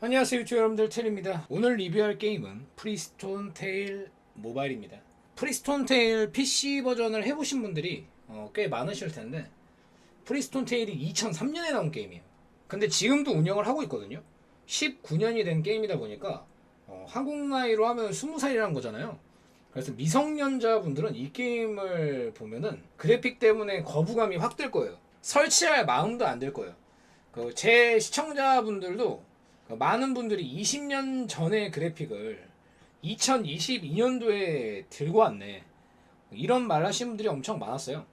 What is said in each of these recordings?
안녕하세요 유튜브 여러분들. 텔입니다. 오늘 리뷰할 게임은 프리스톤 테일 모바일입니다. 프리스톤 테일 PC 버전을 해보신 분들이 어, 꽤 많으실 텐데 프리스톤 테일이 2003년에 나온 게임이에요. 근데 지금도 운영을 하고 있거든요. 19년이 된 게임이다 보니까 어, 한국 나이로 하면 20살이라는 거잖아요. 그래서 미성년자분들은 이 게임을 보면은 그래픽 때문에 거부감이 확 들 거예요. 설치할 마음도 안 들 거예요. 그 제 시청자분들도 그 많은 분들이 20년 전의 그래픽을 2022년도에 들고 왔네. 이런 말 하시는 분들이 엄청 많았어요.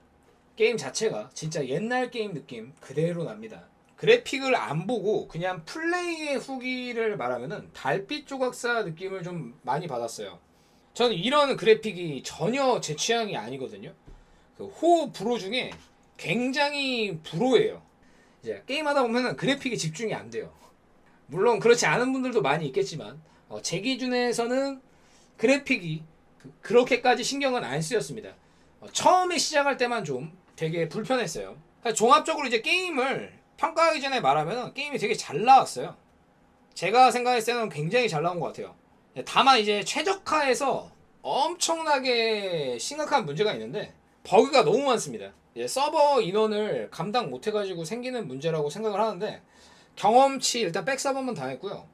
게임 자체가 진짜 옛날 게임 느낌 그대로 납니다. 그래픽을 안 보고 그냥 플레이의 후기를 말하면은 달빛 조각사 느낌을 좀 많이 받았어요. 저는 이런 그래픽이 전혀 제 취향이 아니거든요. 그 호 브로 중에 굉장히 불호예요. 이제 게임하다 보면은 그래픽에 집중이 안 돼요. 물론 그렇지 않은 분들도 많이 있겠지만 어, 제 기준에서는 그래픽이 그, 렇게까지 신경은 안 쓰였습니다. 어, 처음에 시작할 때만 좀 되게 불편했어요. 종합적으로 이제 게임을 평가하기 전에 말하면 게임이 되게 잘 나왔어요. 제가 생각했을 때는 굉장히 잘 나온 것 같아요. 다만 이제 최적화에서 엄청나게 심각한 문제가 있는데 버그가 너무 많습니다. 이제 서버 인원을 감당 못해가지고 생기는 문제라고 생각을 하는데 경험치 일단 백사번만 당했고요.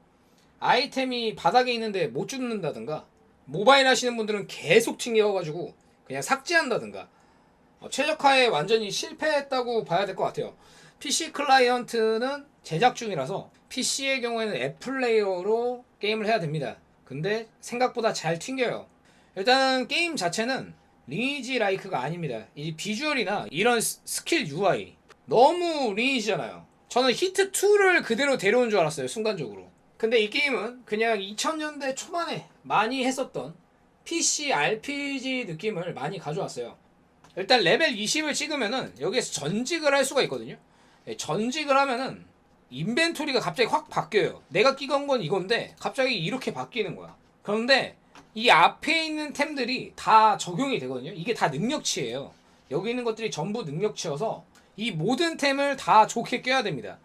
아이템이 바닥에 있는데 못 죽는다든가 모바일 하시는 분들은 계속 튕겨가지고 그냥 삭제한다든가 어, 최적화에 완전히 실패했다고 봐야 될 것 같아요. PC 클라이언트는 제작 중이라서 PC의 경우에는 앱 플레이어로 게임을 해야 됩니다. 근데 생각보다 잘 튕겨요. 일단은 게임 자체는 리니지 라이크가 아닙니다. 이 비주얼이나 이런 스- 스킬 UI 너무 리니지잖아요. 저는 히트 2를 그대로 데려온 줄 알았어요 순간적으로. 근데 이 게임은 그냥 2000년대 초반에 많이 했었던 PC RPG 느낌을 많이 가져왔어요. 일단 레벨 20을 찍으면은 여기에서 전직을 할 수가 있거든요. 예, 전직을 하면은 인벤토리가 갑자기 확 바뀌어요. 내가 끼건 건 이건데 갑자기 이렇게 바뀌는 거야. 그런데 이 앞에 있는 템들이 다 적용이 되거든요. 이게 다 능력치예요. 여기 있는 것들이 전부 능력치여서 이 모든 템을 다 좋게 껴야 됩니다.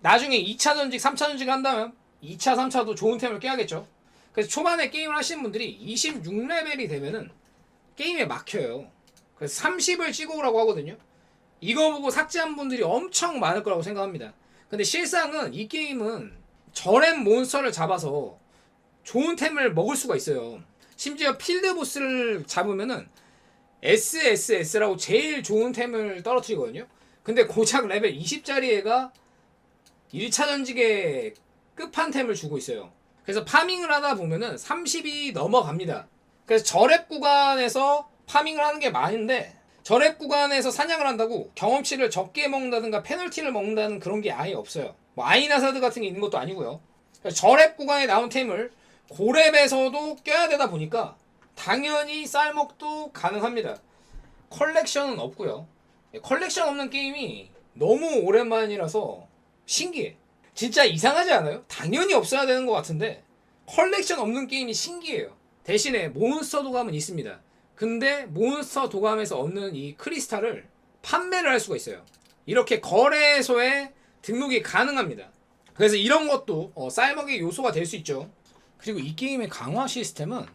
나중에 2차 전직, 3차 전직 한다면 2차, 3차도 좋은 템을 껴야겠죠. 그래서 초반에 게임을 하시는 분들이 26레벨이 되면은 게임에 막혀요. 그래서 30을 찍어 오라고 하거든요. 이거 보고 삭제한 분들이 엄청 많을 거라고 생각합니다. 근데 실상은 이 게임은 저렘 몬스터를 잡아서 좋은 템을 먹을 수가 있어요. 심지어 필드 보스를 잡으면은 SSS라고 제일 좋은 템을 떨어뜨리거든요. 근데 고작 레벨 20짜리 애가 1차 전직에 끝판템을 주고 있어요. 그래서 파밍을 하다 보면은 30이 넘어갑니다. 그래서 저랩 구간에서 파밍을 하는 게 많은데 저랩 구간에서 사냥을 한다고 경험치를 적게 먹는다든가 페널티를 먹는다는 그런 게 아예 없어요. 뭐 아이나사드 같은 게 있는 것도 아니고요. 저랩 구간에 나온 템을 고랩에서도 껴야 되다 보니까 당연히 쌀먹도 가능합니다. 컬렉션은 없고요. 예, 컬렉션 없는 게임이 너무 오랜만이라서 신기해. 진짜 이상하지 않아요? 당연히 없어야 되는 것 같은데 컬렉션 없는 게임이 신기해요. 대신에 몬스터 도감은 있습니다. 근데 몬스터 도감에서 얻는 이 크리스탈을 판매를 할 수가 있어요. 이렇게 거래소에 등록이 가능합니다. 그래서 이런 것도 어, 쌀먹의 요소가 될 수 있죠. 그리고 이 게임의 강화 시스템은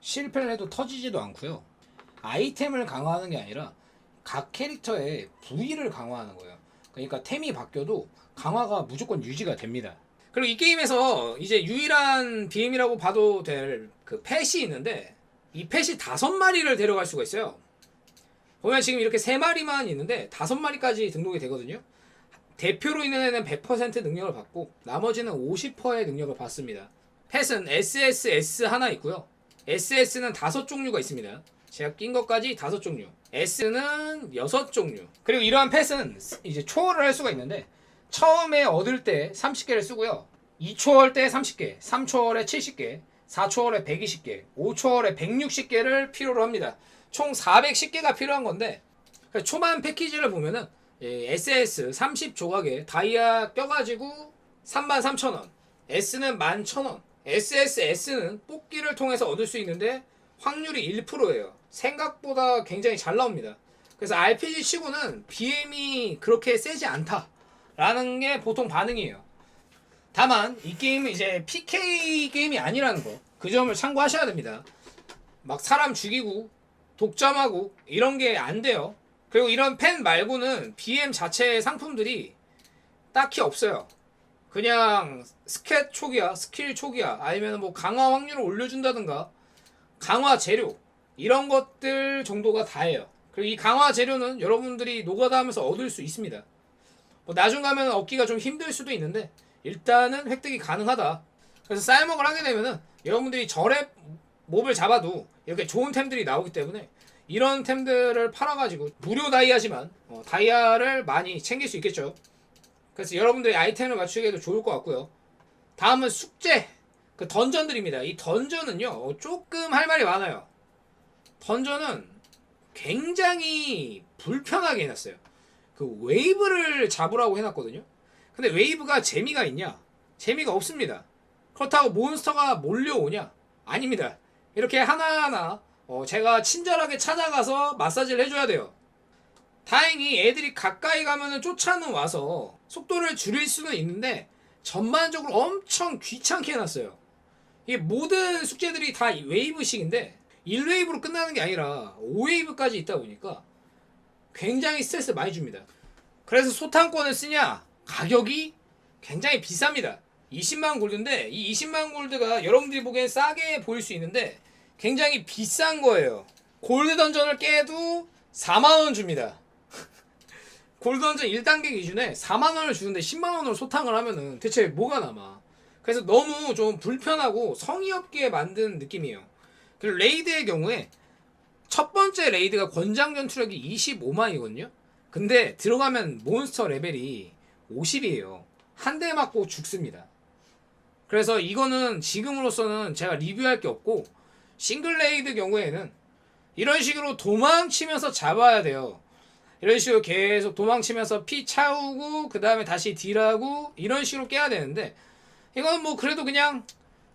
실패를 해도 터지지도 않고요. 아이템을 강화하는 게 아니라 각 캐릭터의 부위를 강화하는 거예요. 그러니까 템이 바뀌어도 강화가 무조건 유지가 됩니다. 그리고 이 게임에서 이제 유일한 BM이라고 봐도 될 그 펫이 있는데 이 펫이 다섯 마리를 데려갈 수가 있어요. 보면 지금 이렇게 세 마리만 있는데 다섯 마리까지 등록이 되거든요. 대표로 있는 애는 100% 능력을 받고 나머지는 50%의 능력을 받습니다. 펫은 SSS 하나 있고요. SS는 다섯 종류가 있습니다. 제가 낀 것까지 다섯 종류. S는 여섯 종류. 그리고 이러한 펫은 이제 초월을 할 수가 있는데 처음에 얻을 때 30개를 쓰고요. 2초월 때 30개, 3초월에 70개, 4초월에 120개, 5초월에 160개를 필요로 합니다. 총 410개가 필요한 건데 그러니까 초반 패키지를 보면은 예, SS 30조각에 다이아 껴가지고 33,000원, S는 11,000원, SSS는 뽑기를 통해서 얻을 수 있는데 확률이 1%예요. 생각보다 굉장히 잘 나옵니다. 그래서 RPG 치고는 BM이 그렇게 세지 않다라는 게 보통 반응이에요. 다만 이 게임은 이제 PK 게임이 아니라는 거 그 점을 참고하셔야 됩니다. 막 사람 죽이고 독점하고 이런 게 안 돼요. 그리고 이런 펜 말고는 BM 자체의 상품들이 딱히 없어요. 그냥 스탯 초기화, 스킬 초기화, 아니면 뭐 강화 확률을 올려준다든가 강화 재료 이런 것들 정도가 다예요. 그리고 이 강화 재료는 여러분들이 노가다하면서 얻을 수 있습니다. 뭐 나중 가면 얻기가 좀 힘들 수도 있는데 일단은 획득이 가능하다. 그래서 쌀먹을 하게 되면은 여러분들이 절에 몹을 잡아도 이렇게 좋은 템들이 나오기 때문에 이런 템들을 팔아가지고 무료 다이아지만 어, 다이아를 많이 챙길 수 있겠죠. 그래서 여러분들이 아이템을 맞추기에도 좋을 것 같고요. 다음은 숙제, 그 던전들입니다. 이 던전은요 어, 조금 할 말이 많아요. 던전은 굉장히 불편하게 해놨어요. 그 웨이브를 잡으라고 해놨거든요. 근데 웨이브가 재미가 있냐? 재미가 없습니다. 그렇다고 몬스터가 몰려오냐? 아닙니다. 이렇게 하나하나 어, 제가 친절하게 찾아가서 마사지를 해줘야 돼요. 다행히 애들이 가까이 가면은 쫓아는 와서 속도를 줄일 수는 있는데 전반적으로 엄청 귀찮게 해놨어요. 이게 모든 숙제들이 다 웨이브식인데 1웨이브로 끝나는 게 아니라 5웨이브까지 있다 보니까 굉장히 스트레스 많이 줍니다. 그래서 소탕권을 쓰냐? 가격이 굉장히 비쌉니다. 20만 골드인데 이 20만 골드가 여러분들이 보기엔 싸게 보일 수 있는데 굉장히 비싼 거예요. 골드 던전을 깨도 4만 원 줍니다. 골드 던전 1단계 기준에 4만 원을 주는데 10만 원으로 소탕을 하면은 대체 뭐가 남아? 그래서 너무 좀 불편하고 성의 없게 만든 느낌이에요. 그리고 레이드의 경우에 첫 번째 레이드가 권장 전투력이 25만이거든요. 근데 들어가면 몬스터 레벨이 50이에요. 한 대 맞고 죽습니다. 그래서 이거는 지금으로서는 제가 리뷰할 게 없고 싱글 레이드 경우에는 이런 식으로 도망치면서 잡아야 돼요. 이런 식으로 계속 도망치면서 피 차우고 그 다음에 다시 딜하고 이런 식으로 깨야 되는데 이건 뭐 그래도 그냥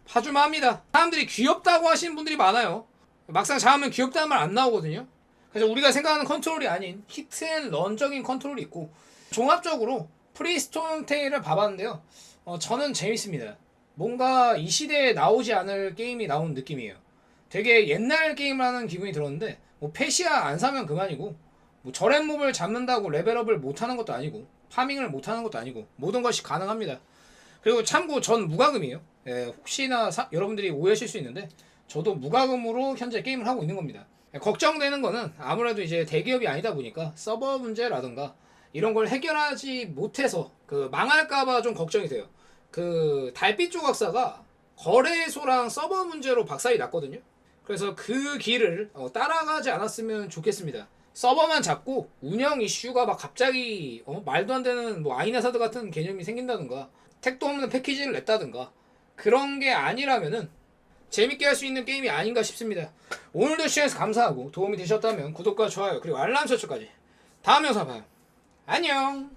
봐줄만 합니다. 사람들이 귀엽다고 하시는 분들이 많아요. 막상 잡으면 귀엽다는 말 안 나오거든요. 그래서 우리가 생각하는 컨트롤이 아닌 히트앤런적인 컨트롤이 있고 종합적으로 프리스톤 테일을 봐봤는데요. 어, 저는 재밌습니다. 뭔가 이 시대에 나오지 않을 게임이 나온 느낌이에요. 되게 옛날 게임을 하는 기분이 들었는데 뭐 페시아 안 사면 그만이고 뭐 저랩몹을 잡는다고 레벨업을 못하는 것도 아니고 파밍을 못하는 것도 아니고 모든 것이 가능합니다. 그리고 참고 전 무과금이에요. 예, 혹시나 사- 여러분들이 오해하실 수 있는데 저도 무과금으로 현재 게임을 하고 있는 겁니다. 예, 걱정되는 거는 아무래도 이제 대기업이 아니다 보니까 서버 문제라든가 이런 걸 해결하지 못해서 그 망할까봐 좀 걱정이 돼요. 그 달빛 조각사가 거래소랑 서버 문제로 박살이 났거든요. 그래서 그 길을 어, 따라가지 않았으면 좋겠습니다. 서버만 잡고 운영 이슈가 막 갑자기 어, 말도 안 되는 뭐 아이나사드 같은 개념이 생긴다든가 택도 없는 패키지를 냈다든가 그런 게 아니라면은 재밌게 할 수 있는 게임이 아닌가 싶습니다. 오늘도 시청해서 감사하고 도움이 되셨다면 구독과 좋아요 그리고 알람 설정까지 다음 영상 봐요. 안녕.